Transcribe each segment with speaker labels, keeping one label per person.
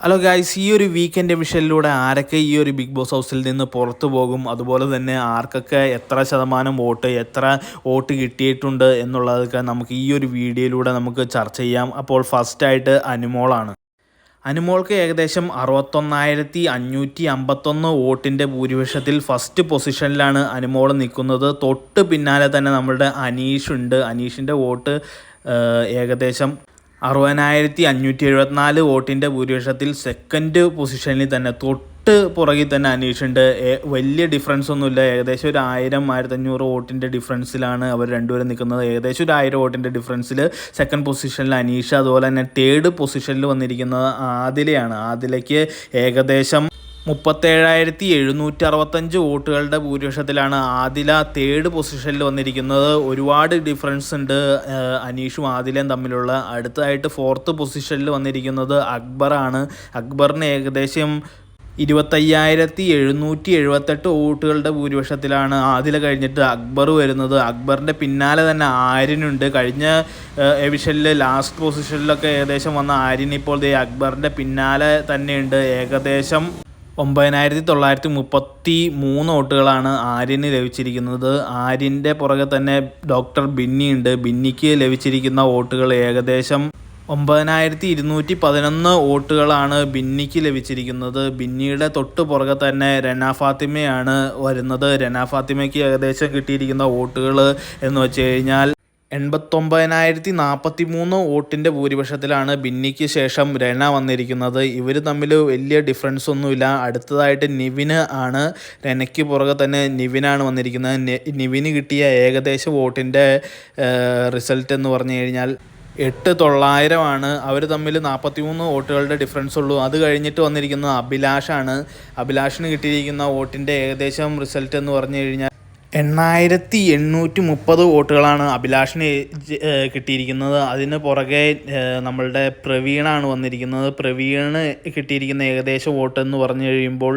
Speaker 1: Hello guys ഈ ഒരു weekend വിഷയിലൂടെ ആരൊക്കെ ഈ ഒരു ബിഗ് ബോസ് ഹൗസിൽ നിന്ന് പുറത്തു പോകും? അതുപോലെ തന്നെ ആർക്കൊക്കെ എത്ര ശതമാനം വോട്ട് എത്ര വോട്ട് കിട്ടിയിട്ടുണ്ട് എന്നുള്ളതൊക്കെ നമുക്ക് ഈ ഒരു വീഡിയോയിലൂടെ നമുക്ക് ചർച്ച ചെയ്യാം. അപ്പോൾ ഫസ്റ്റായിട്ട് അനുമോളാണ്. അനുമോൾക്ക് ഏകദേശം അറുപത്തൊന്നായിരത്തി അഞ്ഞൂറ്റി അമ്പത്തൊന്ന് വോട്ടിന്റെ ഭൂരിപക്ഷത്തിൽ ഫസ്റ്റ് പൊസിഷനിലാണ് അനുമോൾ നിൽക്കുന്നത്. തൊട്ട് പിന്നാലെ തന്നെ നമ്മുടെ അനീഷ് ഉണ്ട്. അനീഷിന്റെ വോട്ട് ഏകദേശം അറുപതിനായിരത്തി അഞ്ഞൂറ്റി എഴുപത്തിനാല് വോട്ടിന്റെ ഭൂരിപക്ഷത്തിൽ സെക്കൻഡ് പൊസിഷനിൽ തന്നെ തൊട്ട് പുറകിൽ തന്നെ അനീഷുണ്ട് വലിയ ഡിഫറൻസ് ഒന്നുമില്ല. ഏകദേശം ഒരു ആയിരം ആയിരത്തഞ്ഞൂറ് വോട്ടിന്റെ ഡിഫറൻസിലാണ് അവർ രണ്ടുപേരും നിൽക്കുന്നത്. ഏകദേശം ഒരു ആയിരം വോട്ടിന്റെ ഡിഫറൻസിൽ സെക്കൻഡ് പൊസിഷനിൽ അനീഷ് അതുപോലെ തന്നെ തേർഡ് പൊസിഷനിൽ വന്നിരിക്കുന്നത് ആദിലയാണ്. ആദിലയ്ക്ക് ഏകദേശം മുപ്പത്തേഴായിരത്തി എഴുന്നൂറ്റി അറുപത്തഞ്ച് വോട്ടുകളുടെ ഭൂരിപക്ഷത്തിലാണ് ആദില തേർഡ് പൊസിഷനിൽ വന്നിരിക്കുന്നത്. ഒരുപാട് ഡിഫറൻസ് ഉണ്ട്. അനീഷും ആദിലയും തമ്മിലുള്ള. അടുത്തതായിട്ട് ഫോർത്ത് പൊസിഷനിൽ വന്നിരിക്കുന്നത് അക്ബറാണ് അക്ബറിന് ഏകദേശം ഇരുപത്തയ്യായിരത്തി എഴുന്നൂറ്റി എഴുപത്തെട്ട് വോട്ടുകളുടെ ഭൂരിപക്ഷത്തിലാണ് ആദില കഴിഞ്ഞിട്ട് അക്ബർ വരുന്നത്. അക്ബറിന്റെ പിന്നാലെ തന്നെ ആര്യനുണ്ട്. കഴിഞ്ഞ എവിഷനിൽ ലാസ്റ്റ് പൊസിഷനിലൊക്കെ ഏകദേശം വന്ന ആര്യൻ ഇപ്പോൾ ദേ അക്ബറിന്റെ പിന്നാലെ തന്നെയുണ്ട്. ഏകദേശം ഒമ്പതിനായിരത്തി തൊള്ളായിരത്തി മുപ്പത്തി മൂന്ന് വോട്ടുകളാണ് ആര്യന് ലഭിച്ചിരിക്കുന്നത്. ആര്യന്റെ പുറകെ തന്നെ ഡോക്ടർ ബിന്നി ഉണ്ട് ബിന്നിക്ക് ലഭിച്ചിരിക്കുന്ന വോട്ടുകൾ ഏകദേശം ഒമ്പതിനായിരത്തി ഇരുന്നൂറ്റി പതിനൊന്ന് വോട്ടുകളാണ് ബിന്നിക്ക് ലഭിച്ചിരിക്കുന്നത്. ബിന്നിയുടെ തൊട്ട് പുറകെ തന്നെ രന ഫാത്തിമയാണ് വരുന്നത്. രന ഫാത്തിമയ്ക്ക് ഏകദേശം കിട്ടിയിരിക്കുന്ന വോട്ടുകൾ എന്ന് വെച്ച് കഴിഞ്ഞാൽ എൺപത്തൊമ്പതിനായിരത്തി നാൽപ്പത്തി മൂന്ന് വോട്ടിന്റെ ഭൂരിപക്ഷത്തിലാണ് ബിന്നിക്ക് ശേഷം രണ വന്നിരിക്കുന്നത്. ഇവർ തമ്മിൽ വലിയ ഡിഫറൻസ് ഒന്നുമില്ല. അടുത്തതായിട്ട് നിവിന് ആണ്. രണയ്ക്ക് പുറകെ തന്നെ നിവിനാണ് വന്നിരിക്കുന്നത്. നിവിന് കിട്ടിയ ഏകദേശ വോട്ടിന്റെ റിസൾട്ട് എന്ന് പറഞ്ഞു കഴിഞ്ഞാൽ എട്ട് തൊള്ളായിരമാണ് അവർ തമ്മിൽ നാൽപ്പത്തി മൂന്ന് വോട്ടുകളുടെ ഡിഫറൻസ് ഉള്ളൂ. അത് കഴിഞ്ഞിട്ട് വന്നിരിക്കുന്നത് അഭിലാഷാണ്. അഭിലാഷിന് കിട്ടിയിരിക്കുന്ന വോട്ടിന്റെ ഏകദേശം റിസൾട്ട് എന്ന് പറഞ്ഞു കഴിഞ്ഞാൽ എണ്ണായിരത്തി എണ്ണൂറ്റി മുപ്പത് വോട്ടുകളാണ് അഭിലാഷിന് കിട്ടിയിരിക്കുന്നത്. അതിന് പുറകെ നമ്മളുടെ പ്രവീണാണ് വന്നിരിക്കുന്നത്. പ്രവീണ് കിട്ടിയിരിക്കുന്ന ഏകദേശ വോട്ട് എന്ന് പറഞ്ഞു കഴിയുമ്പോൾ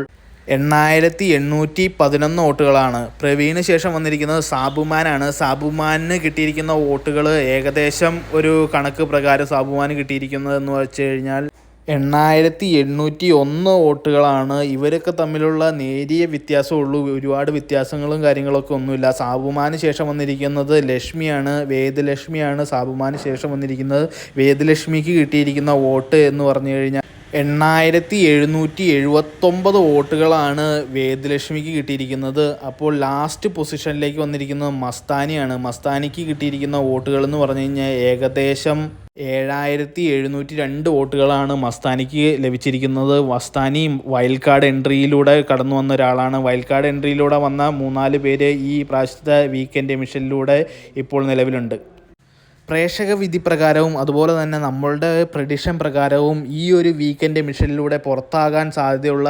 Speaker 1: എണ്ണായിരത്തി എണ്ണൂറ്റി പതിനൊന്ന് വോട്ടുകളാണ്. പ്രവീണിന് ശേഷം വന്നിരിക്കുന്നത് സാബുമാനാണ്. സാബുമാനിന് കിട്ടിയിരിക്കുന്ന വോട്ടുകൾ ഏകദേശം ഒരു കണക്ക് പ്രകാരം സാബുമാന് കിട്ടിയിരിക്കുന്നത് എന്ന് വെച്ച് കഴിഞ്ഞാൽ എണ്ണായിരത്തി എണ്ണൂറ്റി ഒന്ന് വോട്ടുകളാണ്. ഇവരൊക്കെ തമ്മിലുള്ള നേരിയ വ്യത്യാസമുള്ളൂ. ഒരുപാട് വ്യത്യാസങ്ങളും കാര്യങ്ങളൊക്കെ ഒന്നുമില്ല. സാബുമാന് ശേഷം വന്നിരിക്കുന്നത് ലക്ഷ്മിയാണ്. വേദലക്ഷ്മിയാണ് സാബുമാന് ശേഷം വന്നിരിക്കുന്നത്. വേദലക്ഷ്മിക്ക് കിട്ടിയിരിക്കുന്ന വോട്ട് എന്ന് പറഞ്ഞു കഴിഞ്ഞാൽ എണ്ണായിരത്തി എഴുന്നൂറ്റി എഴുപത്തൊമ്പത് വോട്ടുകളാണ് വേദലക്ഷ്മിക്ക് കിട്ടിയിരിക്കുന്നത്. അപ്പോൾ ലാസ്റ്റ് പൊസിഷനിലേക്ക് വന്നിരിക്കുന്നത് മസ്താനിയാണ്. മസ്താനിക്ക് കിട്ടിയിരിക്കുന്ന വോട്ടുകൾ എന്ന് പറഞ്ഞു കഴിഞ്ഞാൽ ഏകദേശം ഏഴായിരത്തി എഴുന്നൂറ്റി രണ്ട് വോട്ടുകളാണ് മസ്താനിക്ക് ലഭിച്ചിരിക്കുന്നത്. മസ്താനി വൈൽഡ് കാർഡ് എൻട്രിയിലൂടെ കടന്നു വന്ന ഒരാളാണ്. വൈൽഡ് കാർഡ് എൻട്രിയിലൂടെ വന്ന മൂന്നാൽ പേര് ഈ പ്രാവശ്യത്തെ വീക്കെൻഡ് മിഷനിലൂടെ ഇപ്പോൾ നിലവിലുണ്ട്. പ്രേക്ഷക വിധി പ്രകാരവും അതുപോലെ തന്നെ നമ്മളുടെ പ്രഡിഷൻ പ്രകാരവും ഈ ഒരു വീക്കെൻഡ് മിഷനിലൂടെ പുറത്താകാൻ സാധ്യതയുള്ള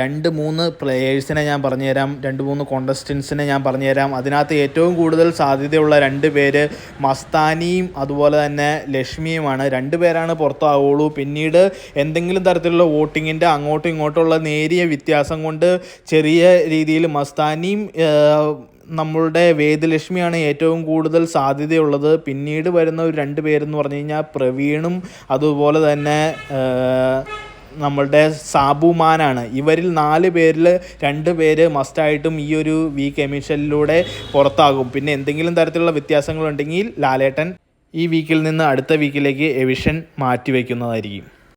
Speaker 1: രണ്ട് മൂന്ന് പ്ലേയേഴ്സിനെ ഞാൻ പറഞ്ഞുതരാം. രണ്ട് മൂന്ന് കോണ്ടസ്റ്റൻസിനെ ഞാൻ പറഞ്ഞുതരാം. അതിനകത്ത് ഏറ്റവും കൂടുതൽ സാധ്യതയുള്ള രണ്ട് പേര് മസ്താനിയും അതുപോലെ തന്നെ ലക്ഷ്മിയുമാണ്. രണ്ട് പേരാണ് പുറത്താവുള്ളൂ പിന്നീട് എന്തെങ്കിലും തരത്തിലുള്ള വോട്ടിങ്ങിന്റെ അങ്ങോട്ടും ഇങ്ങോട്ടുള്ള നേരിയ വ്യത്യാസം കൊണ്ട് ചെറിയ രീതിയിൽ മസ്താനിയും നമ്മളുടെ വേദലക്ഷ്മിയാണ് ഏറ്റവും കൂടുതൽ സാധ്യതയുള്ളത്. പിന്നീട് വരുന്ന ഒരു രണ്ട് പേരെന്ന് പറഞ്ഞു കഴിഞ്ഞാൽ പ്രവീണും അതുപോലെ തന്നെ നമ്മളുടെ സാബുമാനാണ്. ഇവരിൽ നാല് പേരിൽ രണ്ട് പേര് മസ്റ്റായിട്ടും ഈ ഒരു വീക്ക് എമിഷനിലൂടെ പുറത്താകും. പിന്നെ എന്തെങ്കിലും തരത്തിലുള്ള വ്യത്യാസങ്ങളുണ്ടെങ്കിൽ ലാലേട്ടൻ ഈ വീക്കിൽ നിന്ന് അടുത്ത വീക്കിലേക്ക് എവിഷൻ മാറ്റിവെക്കുന്നതായിരിക്കും.